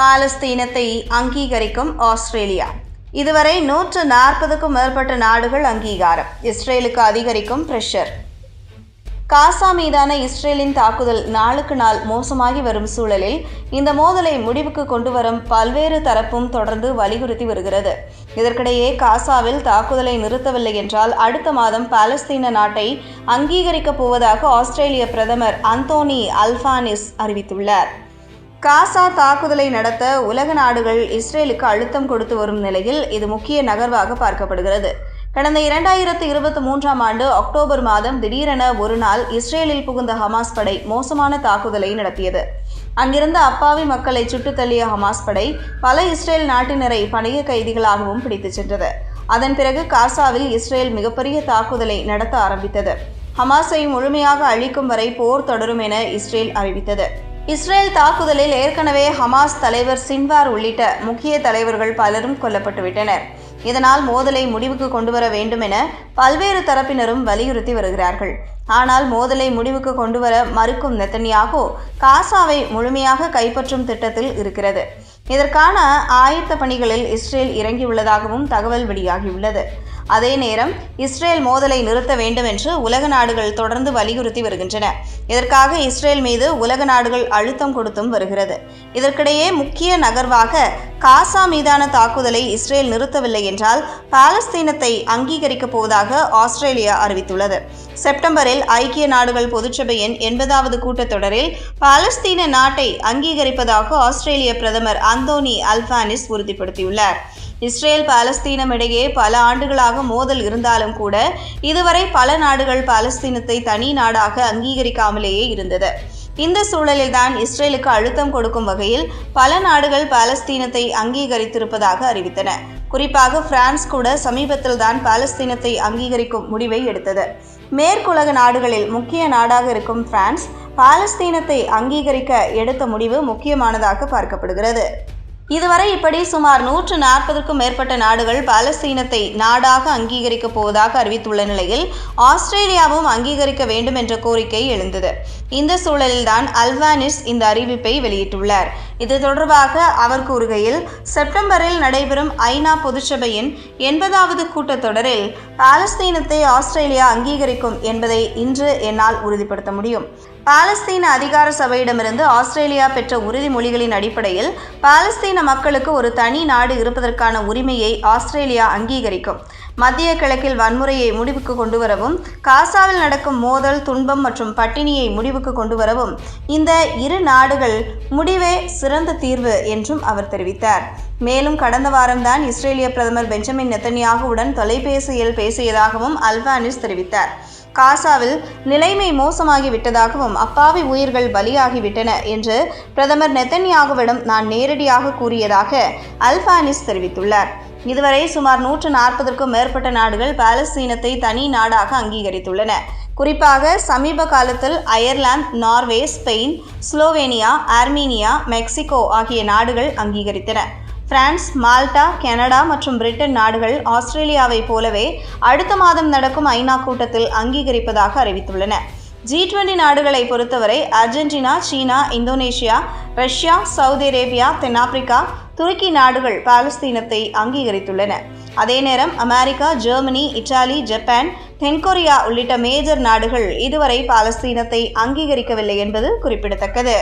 பாலஸ்தீனத்தை அங்கீகரிக்கும் ஆஸ்திரேலியா. இதுவரை நூற்று நாற்பதுக்கும் மேற்பட்ட நாடுகள் அங்கீகாரம். இஸ்ரேலுக்கு அதிகரிக்கும் பிரஷர் காசா மீதான இஸ்ரேலின் தாக்குதல் நாளுக்கு நாள் மோசமாகி வரும் சூழலில் இந்த மோதலை முடிவுக்கு கொண்டு வரும் பல்வேறு தரப்பும் தொடர்ந்து வலியுறுத்தி வருகிறது. இதற்கிடையே காசாவில் தாக்குதலை நிறுத்தவில்லை என்றால் அடுத்த மாதம் பாலஸ்தீன நாட்டை அங்கீகரிக்கப் போவதாக ஆஸ்திரேலிய பிரதமர் அந்தோனி அல்பானிஸ் அறிவித்துள்ளார். காசா தாக்குதலை நடத்த உலக நாடுகள் இஸ்ரேலுக்கு அழுத்தம் கொடுத்து வரும் நிலையில் இது முக்கிய நகர்வாக பார்க்கப்படுகிறது. கடந்த இரண்டாயிரத்து இருபத்தி மூன்றாம் ஆண்டு அக்டோபர் மாதம் திடீரென ஒரு நாள் இஸ்ரேலில் புகுந்த ஹமாஸ் படை மோசமான தாக்குதலை நடத்தியது. அங்கிருந்த அப்பாவி மக்களை சுட்டு தள்ளிய ஹமாஸ் படை பல இஸ்ரேல் நாட்டினரை பணைய கைதிகளாகவும் பிடித்துச் சென்றது. அதன் பிறகு காசாவில் இஸ்ரேல் மிகப்பெரிய தாக்குதலை நடத்த ஆரம்பித்தது. ஹமாஸை முழுமையாக அழிக்கும் வரை போர் தொடரும் என இஸ்ரேல் அறிவித்தது. இஸ்ரேல் தாக்குதலில் ஏற்கனவே ஹமாஸ் தலைவர் சின்வார் உள்ளிட்ட முக்கிய தலைவர்கள் பலரும் கொல்லப்பட்டுவிட்டனர். இதனால் மோதலை முடிவுக்கு கொண்டு வர வேண்டும் என பல்வேறு தரப்பினரும் வலியுறுத்தி வருகிறார்கள். ஆனால் மோதலை முடிவுக்கு கொண்டு வர மறுக்கும் நெத்தனியாகோ காசாவை முழுமையாக கைப்பற்றும் திட்டத்தில் இருக்கிறது. இதற்கான ஆயத்த பணிகளில் இஸ்ரேல் இறங்கியுள்ளதாகவும் தகவல் வெளியாகியுள்ளது. அதே நேரம் இஸ்ரேல் மோதலை நிறுத்த வேண்டும் என்று உலக நாடுகள் தொடர்ந்து வலியுறுத்தி வருகின்றன. இதற்காக இஸ்ரேல் மீது உலக நாடுகள் அழுத்தம் கொடுத்தும் வருகிறது. இதற்கிடையே முக்கிய நகர்வாக காசா மீதான தாக்குதலை இஸ்ரேல் நிறுத்தவில்லை என்றால் பாலஸ்தீனத்தை அங்கீகரிக்கப் போவதாக ஆஸ்திரேலியா அறிவித்துள்ளது. செப்டம்பரில் ஐக்கிய நாடுகள் பொதுச்சபையின் எண்பதாவது கூட்டத்தொடரில் பாலஸ்தீன நாட்டை அங்கீகரிப்பதாக ஆஸ்திரேலிய பிரதமர் அந்தோனி அல்பானிஸ் உறுதிப்படுத்தியுள்ளார். இஸ்ரேல் பாலஸ்தீனம் இடையே பல ஆண்டுகளாக மோதல் இருந்தாலும் கூட இதுவரை பல நாடுகள் பாலஸ்தீனத்தை தனி நாடாக அங்கீகரிக்காமலேயே இருந்தது. இந்த சூழலில்தான் இஸ்ரேலுக்கு அழுத்தம் கொடுக்கும் வகையில் பல நாடுகள் பாலஸ்தீனத்தை அங்கீகரித்திருப்பதாக அறிவித்தன. குறிப்பாக பிரான்ஸ் கூட சமீபத்தில் தான் பாலஸ்தீனத்தை அங்கீகரிக்கும் முடிவை எடுத்தது. மேற்குலக நாடுகளில் முக்கிய நாடாக இருக்கும் பிரான்ஸ் பாலஸ்தீனத்தை அங்கீகரிக்க எடுத்த முடிவு முக்கியமானதாக பார்க்கப்படுகிறது. இதுவரை இப்படி சுமார் நூற்று நாற்பதுக்கும் மேற்பட்ட நாடுகள் பாலஸ்தீனத்தை நாடாக அங்கீகரிக்கப் போவதாக அறிவித்துள்ள நிலையில் ஆஸ்திரேலியாவும் அங்கீகரிக்க வேண்டும் என்ற கோரிக்கை எழுந்தது. இந்த சூழலில்தான் அல்வானிஸ் இந்த அறிவிப்பை வெளியிட்டுள்ளார். இது தொடர்பாக அவர் கூறுகையில் செப்டம்பரில் நடைபெறும் ஐநா பொதுச்சபையின் எண்பதாவது கூட்டத்தொடரில் பாலஸ்தீனத்தை ஆஸ்திரேலியா அங்கீகரிக்கும் என்பதை இன்று என்னால் உறுதிப்படுத்த முடியும். பாலஸ்தீன அதிகார சபையிடமிருந்து ஆஸ்திரேலியா பெற்ற உறுதிமொழிகளின் அடிப்படையில் பாலஸ்தீன மக்களுக்கு ஒரு தனி நாடு இருப்பதற்கான உரிமையை ஆஸ்திரேலியா அங்கீகரிக்கும். மத்திய கிழக்கில் வன்முறையை முடிவுக்கு கொண்டு வரவும் காசாவில் நடக்கும் மோதல் துன்பம் மற்றும் பட்டினியை முடிவுக்கு கொண்டு வரவும் இந்த இரு நாடுகள் முடிவே சிறந்த தீர்வு என்றும் அவர் தெரிவித்தார். மேலும் கடந்த வாரம்தான் இஸ்ரேலிய பிரதமர் பெஞ்சமின் நெத்தன்யாகுவுடன் தொலைபேசியில் பேசியதாகவும் அல்வானிஸ் தெரிவித்தார். காசாவில் நிலைமை மோசமாகி விட்டதாகவும் அப்பாவி உயிர்கள் பலியாகிவிட்டன என்று பிரதமர் நெத்தன்யாகுவிடம் நான் நேரடியாக கூறியதாக அல்பானிஸ் தெரிவித்துள்ளார். இதுவரை சுமார் நூற்று நாற்பதற்கும் மேற்பட்ட நாடுகள் பாலஸ்தீனத்தை தனி நாடாக அங்கீகரித்துள்ளன. குறிப்பாக சமீப காலத்தில் Ireland Norway Spain Slovenia Armenia Mexico ஆகிய நாடுகள் அங்கீகரித்தன. பிரான்ஸ் மால்டா கனடா மற்றும் பிரிட்டன் நாடுகள் ஆஸ்திரேலியாவைப் போலவே அடுத்த மாதம் நடக்கும் ஐநா கூட்டத்தில் அங்கீகரிப்பதாக அறிவித்துள்ளன. ஜி டுவெண்டி நாடுகளை பொறுத்தவரை Argentina China Indonesia Russia Saudi Arabia தென்னாப்பிரிக்கா துருக்கி நாடுகள் பாலஸ்தீனத்தை அங்கீகரித்துள்ளன. அதே நேரம் அமெரிக்கா ஜெர்மனி இத்தாலி ஜப்பான் தென்கொரியா உள்ளிட்ட மேஜர் நாடுகள் இதுவரை பாலஸ்தீனத்தை அங்கீகரிக்கவில்லை என்பது குறிப்பிடத்தக்கது.